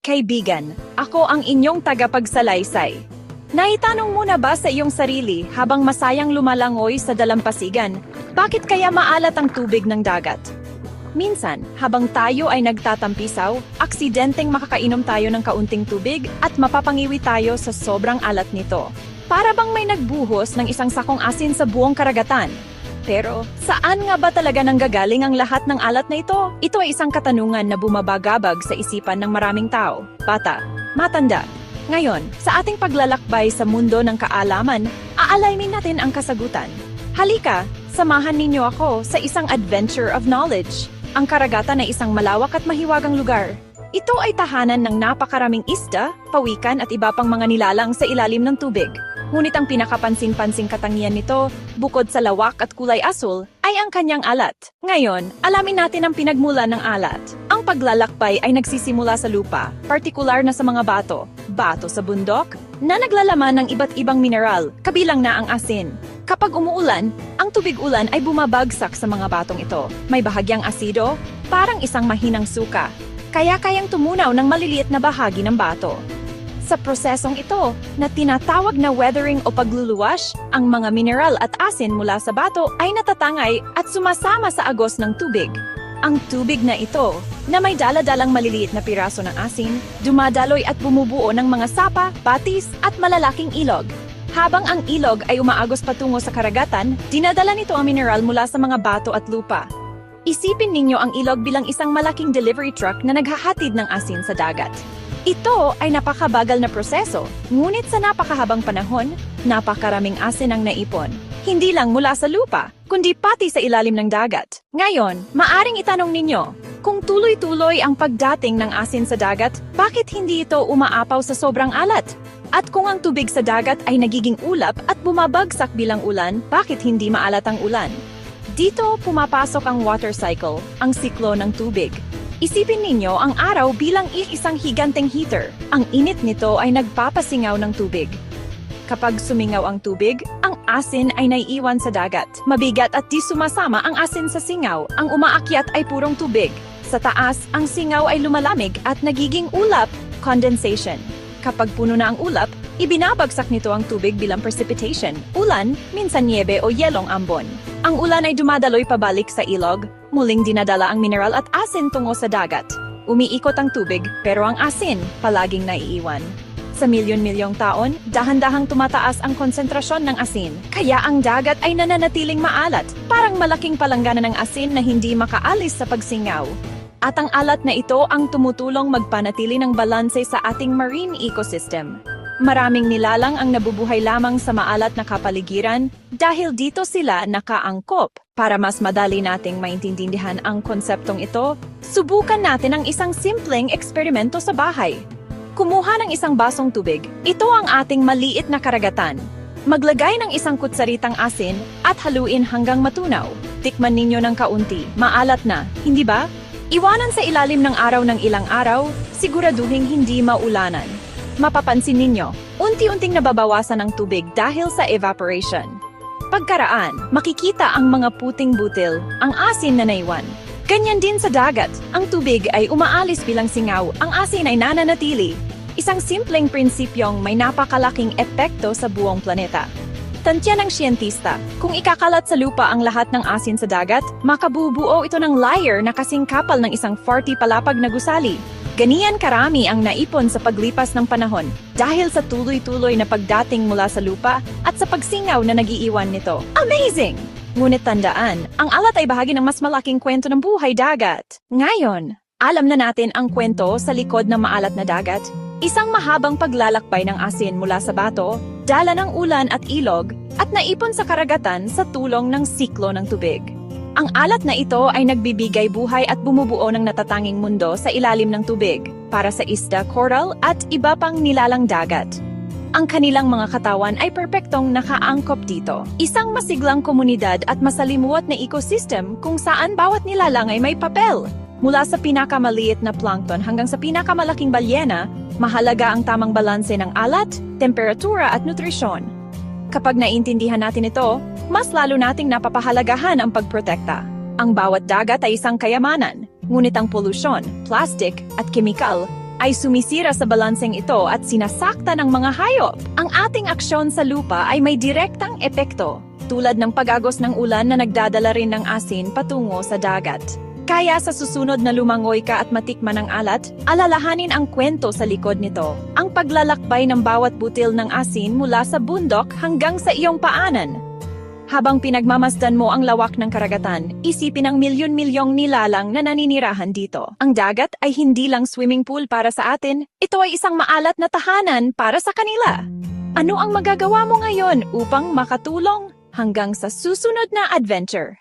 Kaibigan, ako ang inyong tagapagsalaysay. Naitanong mo na ba sa iyong sarili habang masayang lumalangoy sa dalampasigan, bakit kaya maalat ang tubig ng dagat? Minsan, habang tayo ay nagtatampisaw, aksidenteng makakainom tayo ng kaunting tubig at mapapangiwi tayo sa sobrang alat nito. Para bang may nagbuhos ng isang sakong asin sa buong karagatan. Pero, saan nga ba talaga nanggagaling ang lahat ng alat na ito? Ito ay isang katanungan na bumabagabag sa isipan ng maraming tao, bata, matanda. Ngayon, sa ating paglalakbay sa mundo ng kaalaman, aalamin natin ang kasagutan. Halika, samahan ninyo ako sa isang adventure of knowledge. Ang karagatan ay isang malawak at mahiwagang lugar. Ito ay tahanan ng napakaraming isda, pawikan at iba pang mga nilalang sa ilalim ng tubig. Ngunit ang pinakapansin-pansing katangian nito, bukod sa lawak at kulay asul, ay ang kanyang alat. Ngayon, alamin natin ang pinagmula ng alat. Ang paglalakbay ay nagsisimula sa lupa, partikular na sa mga bato, bato sa bundok, na naglalaman ng iba't ibang mineral, kabilang na ang asin. Kapag umuulan, ang tubig ulan ay bumabagsak sa mga batong ito. May bahagyang asido, parang isang mahinang suka, kaya kayang tumunaw ng maliliit na bahagi ng bato. Sa prosesong ito, na tinatawag na weathering o pagluluwash, ang mga mineral at asin mula sa bato ay natatangay at sumasama sa agos ng tubig. Ang tubig na ito, na may daladalang maliliit na piraso ng asin, dumadaloy at bumubuo ng mga sapa, batis at malalaking ilog. Habang ang ilog ay umaagos patungo sa karagatan, dinadala nito ang mineral mula sa mga bato at lupa. Isipin ninyo ang ilog bilang isang malaking delivery truck na naghahatid ng asin sa dagat. Ito ay napakabagal na proseso, ngunit sa napakahabang panahon, napakaraming asin ang naipon. Hindi lang mula sa lupa, kundi pati sa ilalim ng dagat. Ngayon, maaring itanong ninyo, kung tuloy-tuloy ang pagdating ng asin sa dagat, bakit hindi ito umaapaw sa sobrang alat? At kung ang tubig sa dagat ay nagiging ulap at bumabagsak bilang ulan, bakit hindi maalat ang ulan? Dito pumapasok ang water cycle, ang siklo ng tubig. Isipin ninyo ang araw bilang isang higanteng heater. Ang init nito ay nagpapasingaw ng tubig. Kapag sumingaw ang tubig, ang asin ay naiiwan sa dagat. Mabigat at di sumasama ang asin sa singaw. Ang umaakyat ay purong tubig. Sa taas, ang singaw ay lumalamig at nagiging ulap, condensation. Kapag puno na ang ulap, ibinabagsak nito ang tubig bilang precipitation, ulan, minsan niebe o yelong ambon. Ang ulan ay dumadaloy pabalik sa ilog, muling dinadala ang mineral at asin tungo sa dagat. Umiikot ang tubig, pero ang asin palaging naiiwan. Sa milyon-milyong taon, dahan-dahang tumataas ang konsentrasyon ng asin. Kaya ang dagat ay nananatiling maalat, parang malaking palanggana ng asin na hindi makaalis sa pagsingaw. At ang alat na ito ang tumutulong magpanatili ng balanse sa ating marine ecosystem. Maraming nilalang ang nabubuhay lamang sa maalat na kapaligiran dahil dito sila nakaangkop. Para mas madali nating maintindihan ang konseptong ito, subukan natin ang isang simpleng eksperimento sa bahay. Kumuha ng isang basong tubig. Ito ang ating maliit na karagatan. Maglagay ng isang kutsaritang asin at haluin hanggang matunaw. Tikman ninyo ng kaunti. Maalat na, hindi ba? Iwanan sa ilalim ng araw ng ilang araw, siguraduhin hindi maulanan. Mapapansin ninyo, unti-unting nababawasan ang tubig dahil sa evaporation. Pagkaraan, makikita ang mga puting butil, ang asin na naiwan. Ganyan din sa dagat, ang tubig ay umaalis bilang singaw, ang asin ay nananatili. Isang simpleng prinsipyong may napakalaking epekto sa buong planeta. Tantya ng siyentista, kung ikakalat sa lupa ang lahat ng asin sa dagat, makabubuo ito ng layer na kasing kapal ng isang 40 palapag na gusali. Ganiyan karami ang naipon sa paglipas ng panahon dahil sa tuloy-tuloy na pagdating mula sa lupa at sa pagsingaw na nagiiwan nito. Amazing! Ngunit tandaan, ang alat ay bahagi ng mas malaking kwento ng buhay dagat. Ngayon, alam na natin ang kwento sa likod ng maalat na dagat. Isang mahabang paglalakbay ng asin mula sa bato, dala ng ulan at ilog, at naipon sa karagatan sa tulong ng siklo ng tubig. Ang alat na ito ay nagbibigay buhay at bumubuo ng natatanging mundo sa ilalim ng tubig para sa isda, coral at iba pang nilalang dagat. Ang kanilang mga katawan ay perpektong nakaangkop dito. Isang masiglang komunidad at masalimuot na ecosystem kung saan bawat nilalang ay may papel. Mula sa pinakamaliit na plankton hanggang sa pinakamalaking balyena, mahalaga ang tamang balanse ng alat, temperatura at nutrisyon. Kapag naintindihan natin ito, mas lalo nating napapahalagahan ang pagprotekta. Ang bawat dagat ay isang kayamanan, ngunit ang polusyon, plastic at kemikal ay sumisira sa balanseng ito at sinasakta ng mga hayop. Ang ating aksyon sa lupa ay may direktang epekto, tulad ng pag-agos ng ulan na nagdadala rin ng asin patungo sa dagat. Kaya sa susunod na lumangoy ka at matikman ng alat, alalahanin ang kwento sa likod nito. Ang paglalakbay ng bawat butil ng asin mula sa bundok hanggang sa iyong paanan. Habang pinagmamasdan mo ang lawak ng karagatan, isipin ang milyon-milyong nilalang na naninirahan dito. Ang dagat ay hindi lang swimming pool para sa atin, ito ay isang maalat na tahanan para sa kanila. Ano ang magagawa mo ngayon upang makatulong hanggang sa susunod na adventure?